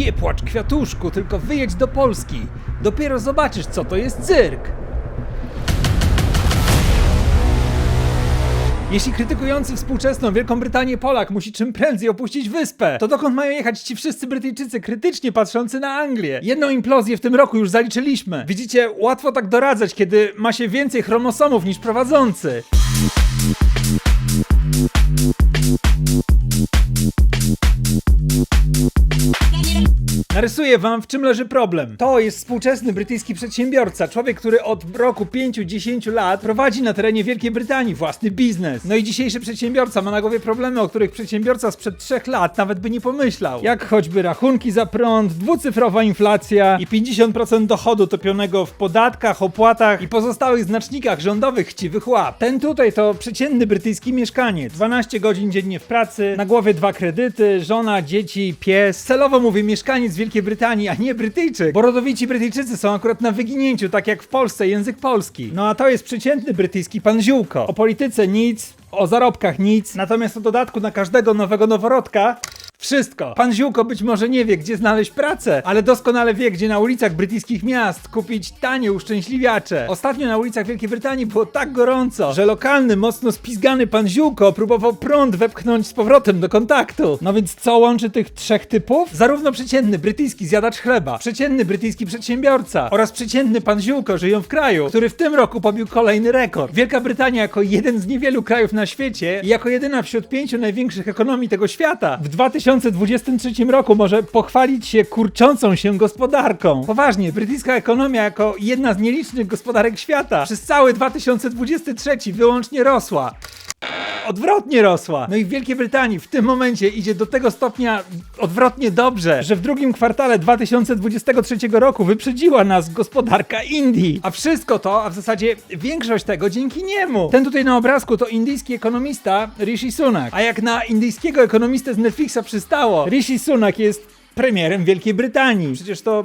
Nie płacz, kwiatuszku, tylko wyjedź do Polski. Dopiero zobaczysz, co to jest cyrk. Jeśli krytykujący współczesną Wielką Brytanię Polak musi czym prędzej opuścić wyspę, to dokąd mają jechać ci wszyscy Brytyjczycy krytycznie patrzący na Anglię? Jedną implozję w tym roku już zaliczyliśmy. Widzicie, łatwo tak doradzać, kiedy ma się więcej chromosomów niż prowadzący. Narysuję wam, w czym leży problem. To jest współczesny brytyjski przedsiębiorca, człowiek, który od roku 5-10 lat prowadzi na terenie Wielkiej Brytanii własny biznes. No i dzisiejszy przedsiębiorca ma na głowie problemy, o których przedsiębiorca sprzed 3 lat nawet by nie pomyślał. Jak choćby rachunki za prąd, dwucyfrowa inflacja i 50% dochodu topionego w podatkach, opłatach i pozostałych znacznikach rządowych chciwych łap. Ten tutaj to przeciętny brytyjski mieszkaniec. 12 godzin dziennie w pracy, na głowie dwa kredyty, żona, dzieci, pies. Celowo mówię mieszkaniec Wielkiej Brytanii, a nie Brytyjczyk, bo rodowici Brytyjczycy są akurat na wyginięciu, tak jak w Polsce język polski. No a to jest przeciętny brytyjski pan Ziółko. O polityce nic, o zarobkach nic, natomiast o dodatku na każdego nowego noworodka wszystko. Pan Ziółko być może nie wie, gdzie znaleźć pracę, ale doskonale wie, gdzie na ulicach brytyjskich miast kupić tanie uszczęśliwiacze. Ostatnio na ulicach Wielkiej Brytanii było tak gorąco, że lokalny, mocno spizgany pan Ziółko próbował prąd wepchnąć z powrotem do kontaktu. No więc co łączy tych trzech typów? Zarówno przeciętny brytyjski zjadacz chleba, przeciętny brytyjski przedsiębiorca oraz przeciętny pan Ziółko żyją w kraju, który w tym roku pobił kolejny rekord. Wielka Brytania jako jeden z niewielu krajów na świecie i jako jedyna wśród pięciu największych ekonomii tego świata w 2023 roku może pochwalić się kurczącą się gospodarką. Poważnie, brytyjska ekonomia jako jedna z nielicznych gospodarek świata przez cały 2023 wyłącznie rosła odwrotnie rosła. No i w Wielkiej Brytanii w tym momencie idzie do tego stopnia odwrotnie dobrze, że w drugim kwartale 2023 roku wyprzedziła nas gospodarka Indii. A wszystko to, a w zasadzie większość tego dzięki niemu. Ten tutaj na obrazku to indyjski ekonomista Rishi Sunak. A jak na indyjskiego ekonomistę z Netflixa przystało, Rishi Sunak jest premierem Wielkiej Brytanii. Przecież to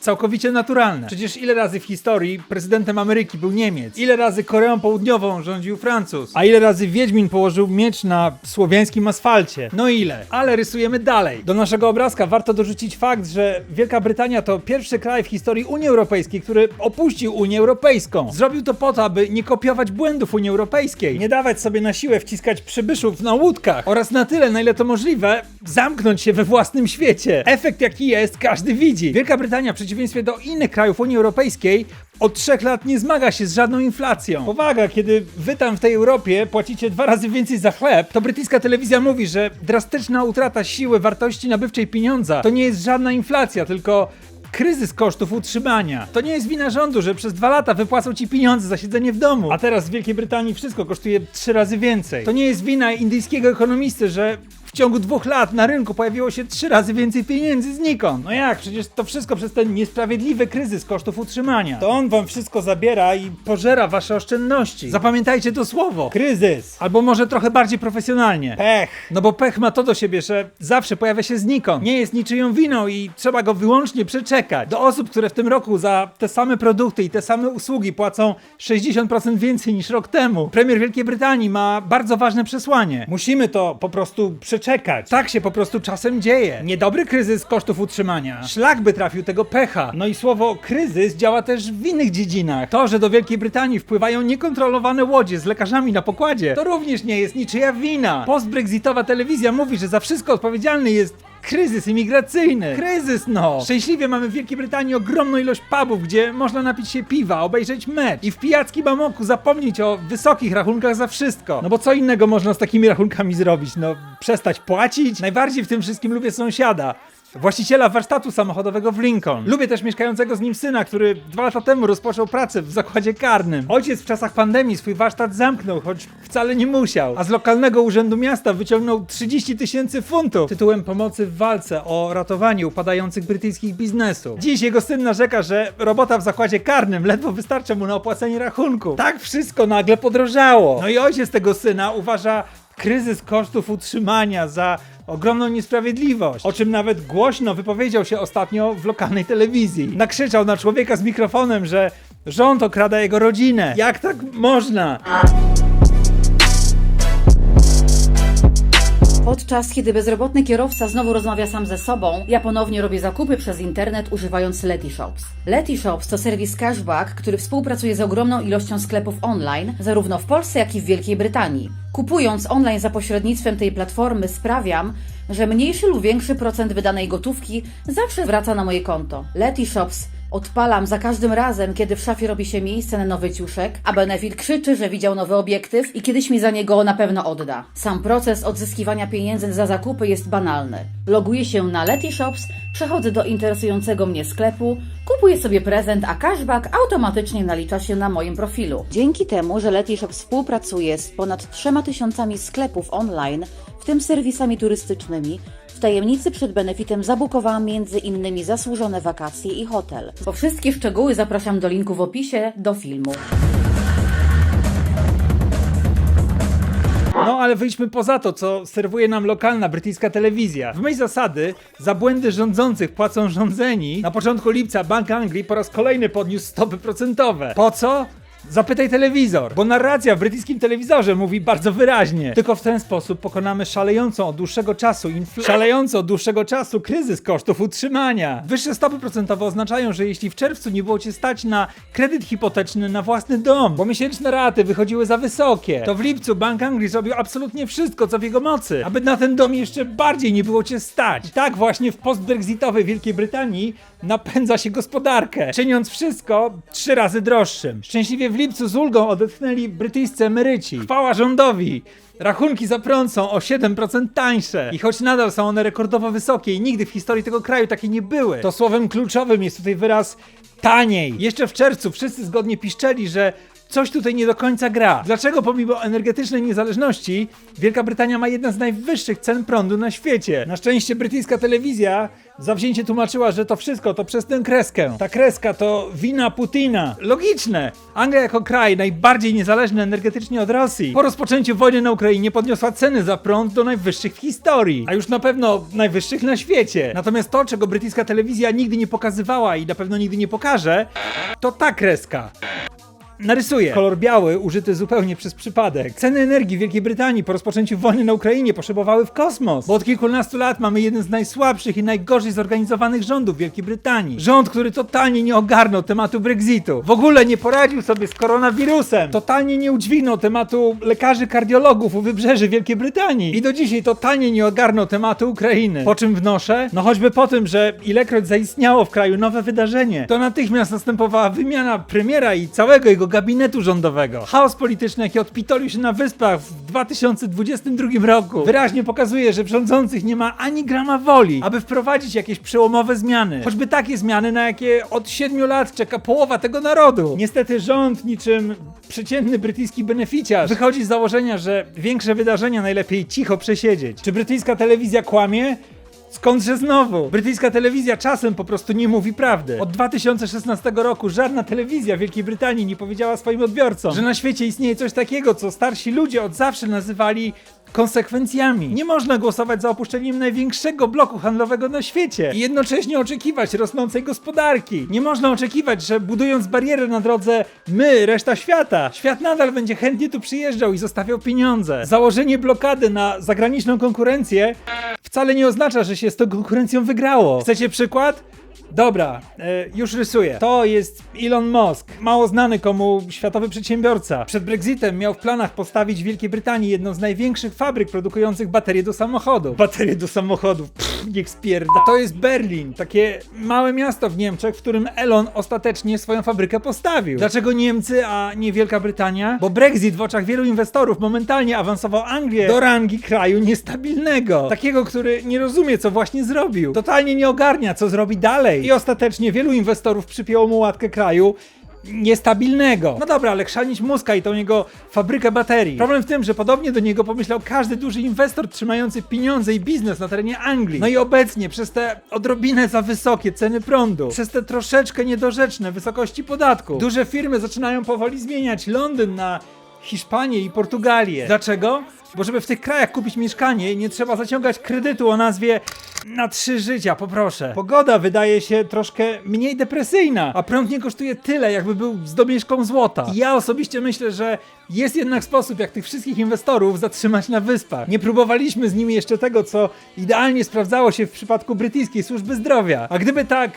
Całkowicie naturalne. Przecież ile razy w historii prezydentem Ameryki był Niemiec? Ile razy Koreą Południową rządził Francuz? A ile razy Wiedźmin położył miecz na słowiańskim asfalcie? No ile? Ale rysujemy dalej. Do naszego obrazka warto dorzucić fakt, że Wielka Brytania to pierwszy kraj w historii Unii Europejskiej, który opuścił Unię Europejską. Zrobił to po to, aby nie kopiować błędów Unii Europejskiej, nie dawać sobie na siłę wciskać przybyszów na łódkach oraz na tyle, na ile to możliwe, zamknąć się we własnym świecie. Efekt jaki jest, każdy widzi. Wielka Brytania w przeciwieństwie do innych krajów Unii Europejskiej od trzech lat nie zmaga się z żadną inflacją. Powaga, kiedy wy tam w tej Europie płacicie dwa razy więcej za chleb, to brytyjska telewizja mówi, że drastyczna utrata siły wartości nabywczej pieniądza to nie jest żadna inflacja, tylko kryzys kosztów utrzymania. To nie jest wina rządu, że przez dwa lata wypłacą ci pieniądze za siedzenie w domu, a teraz w Wielkiej Brytanii wszystko kosztuje trzy razy więcej. To nie jest wina indyjskiego ekonomisty, że ciągu dwóch lat na rynku pojawiło się trzy razy więcej pieniędzy znikąd. No jak? Przecież to wszystko przez ten niesprawiedliwy kryzys kosztów utrzymania. To on wam wszystko zabiera i pożera wasze oszczędności. Zapamiętajcie to słowo. Kryzys. Albo może trochę bardziej profesjonalnie. Pech. No bo pech ma to do siebie, że zawsze pojawia się znikąd. Nie jest niczyją winą i trzeba go wyłącznie przeczekać. Do osób, które w tym roku za te same produkty i te same usługi płacą 60% więcej niż rok temu. Premier Wielkiej Brytanii ma bardzo ważne przesłanie. Musimy to po prostu przeczekać. Tak się po prostu czasem dzieje. Niedobry kryzys kosztów utrzymania. Szlak by trafił tego pecha. No i słowo kryzys działa też w innych dziedzinach. To, że do Wielkiej Brytanii wpływają niekontrolowane łodzie z lekarzami na pokładzie, to również nie jest niczyja wina. Postbrexitowa telewizja mówi, że za wszystko odpowiedzialny jest kryzys imigracyjny. Kryzys, no! Szczęśliwie mamy w Wielkiej Brytanii ogromną ilość pubów, gdzie można napić się piwa, obejrzeć mecz i w pijackim amoku zapomnieć o wysokich rachunkach za wszystko. No bo co innego można z takimi rachunkami zrobić? No, przestać płacić? Najbardziej w tym wszystkim lubię sąsiada. Właściciela warsztatu samochodowego w Lincoln. Lubię też mieszkającego z nim syna, który dwa lata temu rozpoczął pracę w zakładzie karnym. Ojciec w czasach pandemii swój warsztat zamknął, choć wcale nie musiał, a z lokalnego urzędu miasta wyciągnął 30 tysięcy funtów tytułem pomocy w walce o ratowanie upadających brytyjskich biznesów. Dziś jego syn narzeka, że robota w zakładzie karnym ledwo wystarcza mu na opłacenie rachunku. Tak wszystko nagle podrożało. No i ojciec tego syna uważa kryzys kosztów utrzymania za ogromną niesprawiedliwość, o czym nawet głośno wypowiedział się ostatnio w lokalnej telewizji. Nakrzyczał na człowieka z mikrofonem, że rząd okrada jego rodzinę. Jak tak można? Podczas kiedy bezrobotny kierowca znowu rozmawia sam ze sobą, ja ponownie robię zakupy przez internet używając Letyshops. Letyshops to serwis cashback, który współpracuje z ogromną ilością sklepów online, zarówno w Polsce, jak i w Wielkiej Brytanii. Kupując online za pośrednictwem tej platformy sprawiam, że mniejszy lub większy procent wydanej gotówki zawsze wraca na moje konto. Letyshops Odpalam za każdym razem, kiedy w szafie robi się miejsce na nowy ciuszek, a Benefit krzyczy, że widział nowy obiektyw i kiedyś mi za niego na pewno odda. Sam proces odzyskiwania pieniędzy za zakupy jest banalny. Loguję się na Letyshops, przechodzę do interesującego mnie sklepu, kupuję sobie prezent, a cashback automatycznie nalicza się na moim profilu. Dzięki temu, że Letyshops współpracuje z ponad trzema tysiącami sklepów online, w tym serwisami turystycznymi, w tajemnicy przed benefitem zabukowałam między innymi zasłużone wakacje i hotel. Po wszystkie szczegóły zapraszam do linku w opisie do filmu. No ale wyjdźmy poza to, co serwuje nam lokalna brytyjska telewizja. W myśl zasady, za błędy rządzących płacą rządzeni. Na początku lipca Bank Anglii po raz kolejny podniósł stopy procentowe. Po co? Zapytaj telewizor, bo narracja w brytyjskim telewizorze mówi bardzo wyraźnie. Tylko w ten sposób pokonamy szalejącą od dłuższego czasu infl- szalejąco od dłuższego czasu kryzys kosztów utrzymania. Wyższe stopy procentowe oznaczają, że jeśli w czerwcu nie było cię stać na kredyt hipoteczny na własny dom, bo miesięczne raty wychodziły za wysokie, to w lipcu Bank Anglii zrobił absolutnie wszystko, co w jego mocy, aby na ten dom jeszcze bardziej nie było cię stać. I tak właśnie w postbrexitowej Wielkiej Brytanii napędza się gospodarkę, czyniąc wszystko trzy razy droższym. Szczęśliwie w lipcu z ulgą odetchnęli brytyjscy emeryci. Chwała rządowi! Rachunki za prąd są o 7% tańsze. I choć nadal są one rekordowo wysokie i nigdy w historii tego kraju takie nie były, to słowem kluczowym jest tutaj wyraz taniej. Jeszcze w czerwcu wszyscy zgodnie piszczeli, że coś tutaj nie do końca gra. Dlaczego pomimo energetycznej niezależności Wielka Brytania ma jeden z najwyższych cen prądu na świecie? Na szczęście brytyjska telewizja zawzięcie tłumaczyła, że to wszystko to przez tę kreskę. Ta kreska to wina Putina. Logiczne. Anglia jako kraj najbardziej niezależny energetycznie od Rosji po rozpoczęciu wojny na Ukrainie podniosła ceny za prąd do najwyższych w historii, a już na pewno najwyższych na świecie. Natomiast to, czego brytyjska telewizja nigdy nie pokazywała i na pewno nigdy nie pokaże, to ta kreska. Narysuję. Kolor biały użyty zupełnie przez przypadek. Ceny energii w Wielkiej Brytanii po rozpoczęciu wojny na Ukrainie poszybowały w kosmos. Bo od kilkunastu lat mamy jeden z najsłabszych i najgorzej zorganizowanych rządów Wielkiej Brytanii. Rząd, który totalnie nie ogarnął tematu Brexitu. W ogóle nie poradził sobie z koronawirusem. Totalnie nie udźwignął tematu lekarzy kardiologów u wybrzeży Wielkiej Brytanii. I do dzisiaj totalnie nie ogarnął tematu Ukrainy. Po czym wnoszę? No choćby po tym, że ilekroć zaistniało w kraju nowe wydarzenie, to natychmiast następowała wymiana premiera i całego jego gabinetu rządowego. Chaos polityczny, jaki odpitolił się na wyspach w 2022 roku, wyraźnie pokazuje, że rządzących nie ma ani grama woli, aby wprowadzić jakieś przełomowe zmiany. Choćby takie zmiany, na jakie od 7 lat czeka połowa tego narodu. Niestety rząd, niczym przeciętny brytyjski beneficjarz, wychodzi z założenia, że większe wydarzenia najlepiej cicho przesiedzieć. Czy brytyjska telewizja kłamie? Skądże znowu? Brytyjska telewizja czasem po prostu nie mówi prawdy. Od 2016 roku żadna telewizja Wielkiej Brytanii nie powiedziała swoim odbiorcom, że na świecie istnieje coś takiego, co starsi ludzie od zawsze nazywali konsekwencjami. Nie można głosować za opuszczeniem największego bloku handlowego na świecie i jednocześnie oczekiwać rosnącej gospodarki. Nie można oczekiwać, że budując barierę na drodze my, reszta świata, świat nadal będzie chętnie tu przyjeżdżał i zostawiał pieniądze. Założenie blokady na zagraniczną konkurencję wcale nie oznacza, że się z tą konkurencją wygrało. Chcecie przykład? Dobra, e, już rysuję. To jest Elon Musk, mało znany komu światowy przedsiębiorca. Przed Brexitem miał w planach postawić w Wielkiej Brytanii jedną z największych fabryk produkujących baterie do samochodów. Baterie do samochodów, pff, niech spierda. To jest Berlin, takie małe miasto w Niemczech, w którym Elon ostatecznie swoją fabrykę postawił. Dlaczego Niemcy, a nie Wielka Brytania? Bo Brexit w oczach wielu inwestorów momentalnie awansował Anglię do rangi kraju niestabilnego. Takiego, który nie rozumie, co właśnie zrobił. Totalnie nie ogarnia, co zrobi dalej. I ostatecznie wielu inwestorów przypięło mu łatkę kraju niestabilnego. No dobra, ale chrzanić Muska i tą jego fabrykę baterii. Problem w tym, że podobnie do niego pomyślał każdy duży inwestor trzymający pieniądze i biznes na terenie Anglii. No i obecnie przez te odrobinę za wysokie ceny prądu, przez te troszeczkę niedorzeczne wysokości podatku, duże firmy zaczynają powoli zmieniać Londyn na Hiszpanię i Portugalię. Dlaczego? Bo żeby w tych krajach kupić mieszkanie, nie trzeba zaciągać kredytu o nazwie na trzy życia, poproszę. Pogoda wydaje się troszkę mniej depresyjna, a prąd nie kosztuje tyle, jakby był z domieszką złota. I ja osobiście myślę, że jest jednak sposób, jak tych wszystkich inwestorów zatrzymać na wyspach. Nie próbowaliśmy z nimi jeszcze tego, co idealnie sprawdzało się w przypadku brytyjskiej służby zdrowia. A gdyby tak,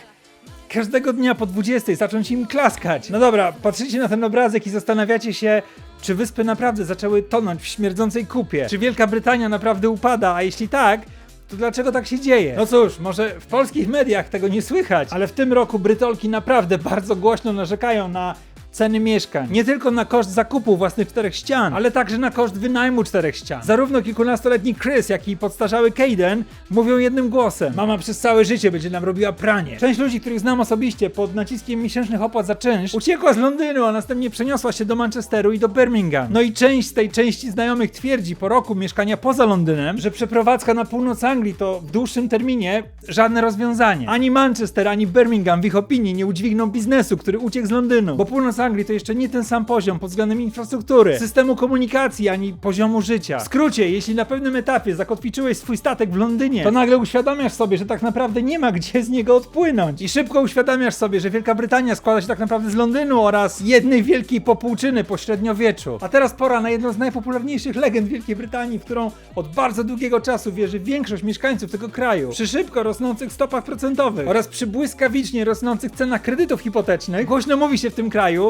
każdego dnia po 20 zacząć im klaskać. No dobra, patrzycie na ten obrazek i zastanawiacie się, czy wyspy naprawdę zaczęły tonąć w śmierdzącej kupie? Czy Wielka Brytania naprawdę upada? A jeśli tak, to dlaczego tak się dzieje? No cóż, może w polskich mediach tego nie słychać, ale w tym roku Brytolki naprawdę bardzo głośno narzekają na ceny mieszkań. Nie tylko na koszt zakupu własnych czterech ścian, ale także na koszt wynajmu czterech ścian. Zarówno kilkunastoletni Chris, jak i podstarzały Caden mówią jednym głosem. Mama przez całe życie będzie nam robiła pranie. Część ludzi, których znam osobiście, pod naciskiem miesięcznych opłat za czynsz, uciekła z Londynu, a następnie przeniosła się do Manchesteru i do Birmingham. No i część z tej części znajomych twierdzi po roku mieszkania poza Londynem, że przeprowadzka na północ Anglii to w dłuższym terminie żadne rozwiązanie. Ani Manchester, ani Birmingham w ich opinii nie udźwigną biznesu, który uciekł z Londynu. Bo północ Anglii to jeszcze nie ten sam poziom pod względem infrastruktury, systemu komunikacji, ani poziomu życia. W skrócie, jeśli na pewnym etapie zakotwiczyłeś swój statek w Londynie, to nagle uświadamiasz sobie, że tak naprawdę nie ma gdzie z niego odpłynąć. I szybko uświadamiasz sobie, że Wielka Brytania składa się tak naprawdę z Londynu oraz jednej wielkiej popłuczyny po średniowieczu. A teraz pora na jedną z najpopularniejszych legend Wielkiej Brytanii, w którą od bardzo długiego czasu wierzy większość mieszkańców tego kraju. Przy szybko rosnących stopach procentowych oraz przy błyskawicznie rosnących cenach kredytów hipotecznych, głośno mówi się w tym kraju,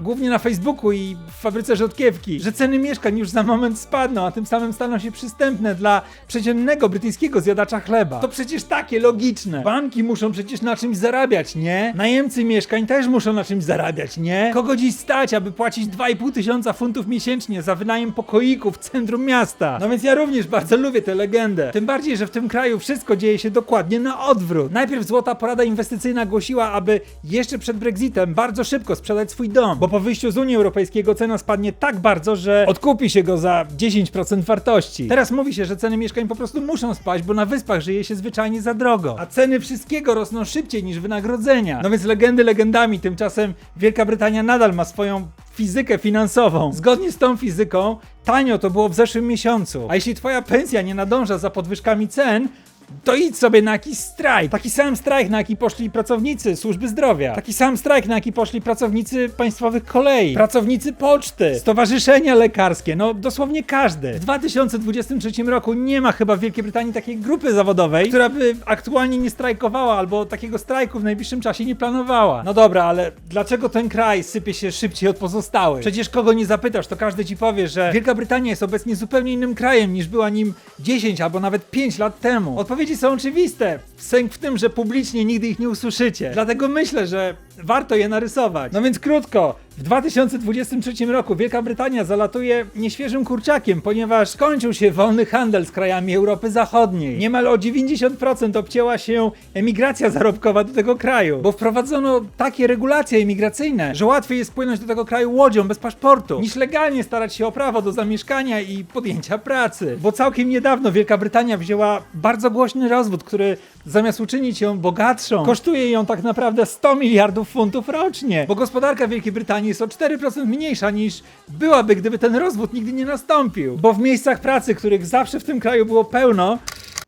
głównie na Facebooku i w fabryce rzodkiewki, że ceny mieszkań już za moment spadną, a tym samym staną się przystępne dla przeciętnego brytyjskiego zjadacza chleba. To przecież takie logiczne. Banki muszą przecież na czymś zarabiać, nie? Najemcy mieszkań też muszą na czymś zarabiać, nie? Kogo dziś stać, aby płacić 2,5 tysiąca funtów miesięcznie za wynajem pokoiku w centrum miasta? No więc ja również bardzo lubię tę legendę. Tym bardziej, że w tym kraju wszystko dzieje się dokładnie na odwrót. Najpierw Złota Porada Inwestycyjna głosiła, aby jeszcze przed Brexitem bardzo szybko sprzedać swój dom, bo po wyjściu z Unii Europejskiej cena spadnie tak bardzo, że odkupi się go za 10% wartości. Teraz mówi się, że ceny mieszkań po prostu muszą spaść, bo na wyspach żyje się zwyczajnie za drogo. A ceny wszystkiego rosną szybciej niż wynagrodzenia. No więc legendy legendami, tymczasem Wielka Brytania nadal ma swoją fizykę finansową. Zgodnie z tą fizyką, tanio to było w zeszłym miesiącu. A jeśli twoja pensja nie nadąża za podwyżkami cen, to idź sobie na jakiś strajk. Taki sam strajk, na jaki poszli pracownicy służby zdrowia. Taki sam strajk, na jaki poszli pracownicy państwowych kolei. Pracownicy poczty. Stowarzyszenia lekarskie. No dosłownie każdy. W 2023 roku nie ma chyba w Wielkiej Brytanii takiej grupy zawodowej, która by aktualnie nie strajkowała albo takiego strajku w najbliższym czasie nie planowała. No dobra, ale dlaczego ten kraj sypie się szybciej od pozostałych? Przecież kogo nie zapytasz, to każdy ci powie, że Wielka Brytania jest obecnie zupełnie innym krajem niż była nim 10 albo nawet 5 lat temu. Odpowiedzi są oczywiste. Sęk w tym, że publicznie nigdy ich nie usłyszycie. Dlatego myślę, że warto je narysować. No więc krótko. W 2023 roku Wielka Brytania zalatuje nieświeżym kurczakiem, ponieważ skończył się wolny handel z krajami Europy Zachodniej. Niemal o 90% obcięła się emigracja zarobkowa do tego kraju, bo wprowadzono takie regulacje imigracyjne, że łatwiej jest płynąć do tego kraju łodzią bez paszportu, niż legalnie starać się o prawo do zamieszkania i podjęcia pracy. Bo całkiem niedawno Wielka Brytania wzięła bardzo głośny rozwód, który zamiast uczynić ją bogatszą, kosztuje ją tak naprawdę 100 miliardów funtów rocznie, bo gospodarka Wielkiej Brytanii jest o 4% mniejsza niż byłaby, gdyby ten rozwód nigdy nie nastąpił. Bo w miejscach pracy, których zawsze w tym kraju było pełno,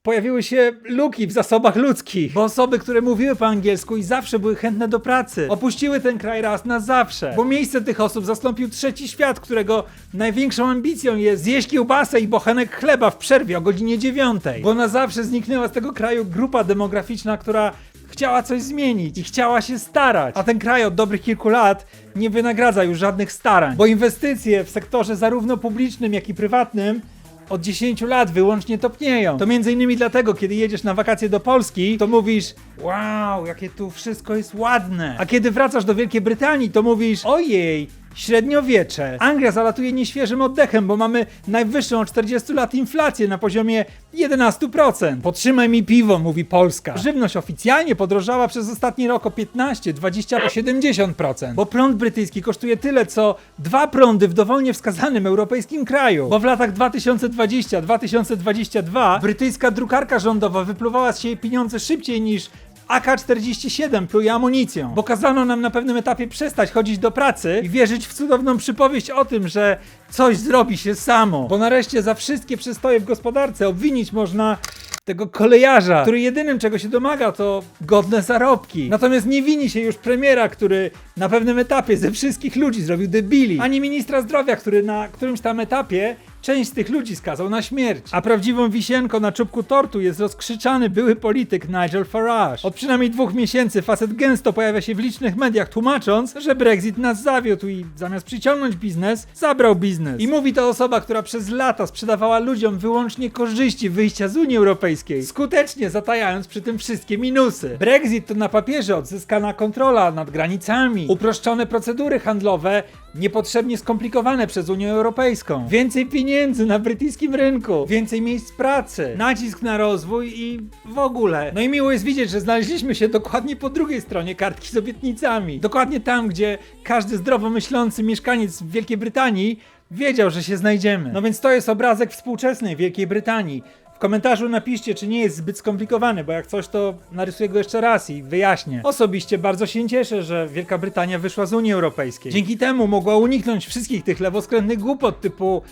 pojawiły się luki w zasobach ludzkich, bo osoby, które mówiły po angielsku i zawsze były chętne do pracy, opuściły ten kraj raz na zawsze, bo miejsce tych osób zastąpił trzeci świat, którego największą ambicją jest zjeść kiełbasę i bochenek chleba w przerwie o godzinie dziewiątej, bo na zawsze zniknęła z tego kraju grupa demograficzna, która chciała coś zmienić i chciała się starać. A ten kraj od dobrych kilku lat nie wynagradza już żadnych starań, bo inwestycje w sektorze zarówno publicznym, jak i prywatnym od 10 lat wyłącznie topnieją. To między innymi dlatego, kiedy jedziesz na wakacje do Polski, to mówisz wow, jakie tu wszystko jest ładne. A kiedy wracasz do Wielkiej Brytanii, to mówisz ojej, średniowiecze. Anglia zalatuje nieświeżym oddechem, bo mamy najwyższą od 40 lat inflację na poziomie 11%. Potrzymaj mi piwo, mówi Polska. Żywność oficjalnie podrożała przez ostatni rok o 15, 20, po 70%. Bo prąd brytyjski kosztuje tyle, co dwa prądy w dowolnie wskazanym europejskim kraju. Bo w latach 2020-2022 brytyjska drukarka rządowa wypluwała z siebie pieniądze szybciej niż AK-47 pluje amunicją, bo kazano nam na pewnym etapie przestać chodzić do pracy i wierzyć w cudowną przypowieść o tym, że coś zrobi się samo. Bo nareszcie za wszystkie przystoje w gospodarce obwinić można tego kolejarza, który jedynym czego się domaga to godne zarobki. Natomiast nie wini się już premiera, który na pewnym etapie ze wszystkich ludzi zrobił debili, ani ministra zdrowia, który na którymś tam etapie część z tych ludzi skazał na śmierć. A prawdziwą wisienką na czubku tortu jest rozkrzyczany były polityk Nigel Farage. Od przynajmniej dwóch miesięcy facet gęsto pojawia się w licznych mediach tłumacząc, że Brexit nas zawiódł i zamiast przyciągnąć biznes, zabrał biznes. I mówi to osoba, która przez lata sprzedawała ludziom wyłącznie korzyści wyjścia z Unii Europejskiej, skutecznie zatajając przy tym wszystkie minusy. Brexit to na papierze odzyskana kontrola nad granicami, uproszczone procedury handlowe, niepotrzebnie skomplikowane przez Unię Europejską, więcej pieniędzy na brytyjskim rynku, więcej miejsc pracy, nacisk na rozwój i w ogóle. No i miło jest widzieć, że znaleźliśmy się dokładnie po drugiej stronie kartki z obietnicami. Dokładnie tam, gdzie każdy zdrowo myślący mieszkaniec Wielkiej Brytanii wiedział, że się znajdziemy. No więc to jest obrazek współczesnej Wielkiej Brytanii. W komentarzu napiszcie, czy nie jest zbyt skomplikowany, bo jak coś, to narysuję go jeszcze raz i wyjaśnię. Osobiście bardzo się cieszę, że Wielka Brytania wyszła z Unii Europejskiej. Dzięki temu mogła uniknąć wszystkich tych lewoskrętnych głupot typu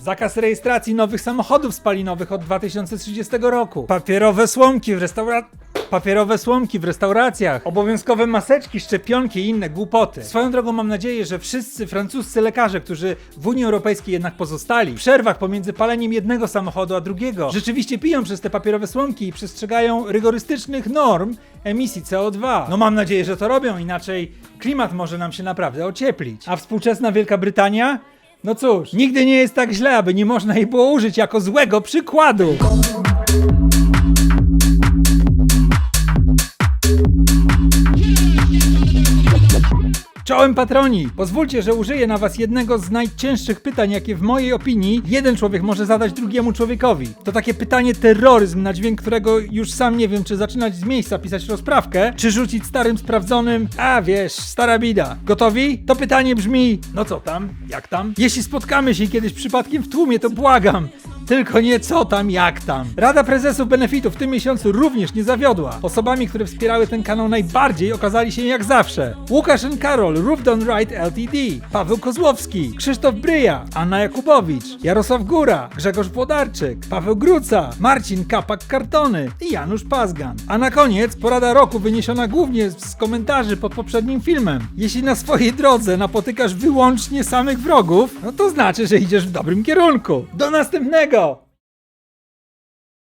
zakaz rejestracji nowych samochodów spalinowych od 2030 roku, papierowe słomki w restauracjach. Papierowe słomki w restauracjach, obowiązkowe maseczki, szczepionki i inne głupoty. Swoją drogą mam nadzieję, że wszyscy francuscy lekarze, którzy w Unii Europejskiej jednak pozostali, w przerwach pomiędzy paleniem jednego samochodu a drugiego, rzeczywiście piją przez te papierowe słomki i przestrzegają rygorystycznych norm emisji CO2. No mam nadzieję, że to robią, inaczej klimat może nam się naprawdę ocieplić. A współczesna Wielka Brytania? No cóż, nigdy nie jest tak źle, aby nie można jej było użyć jako złego przykładu. Czołem patroni! Pozwólcie, że użyję na was jednego z najcięższych pytań, jakie w mojej opinii jeden człowiek może zadać drugiemu człowiekowi. To takie pytanie terroryzm, na dźwięk którego już sam nie wiem, czy zaczynać z miejsca pisać rozprawkę, czy rzucić starym sprawdzonym, a wiesz, stara bida. Gotowi? To pytanie brzmi, no co tam? Jak tam? Jeśli spotkamy się kiedyś przypadkiem w tłumie, to błagam, tylko nie co tam, jak tam. Rada Prezesów Benefitów w tym miesiącu również nie zawiodła. Osobami, które wspierały ten kanał najbardziej okazali się jak zawsze. Łukasz N. Karol, Roof Done Right Ltd, Paweł Kozłowski, Krzysztof Bryja, Anna Jakubowicz, Jarosław Góra, Grzegorz Włodarczyk, Paweł Gruca, Marcin Kapak-Kartony i Janusz Pazgan. A na koniec porada roku wyniesiona głównie z komentarzy pod poprzednim filmem. Jeśli na swojej drodze napotykasz wyłącznie samych wrogów, no to znaczy, że idziesz w dobrym kierunku. Do następnego! go.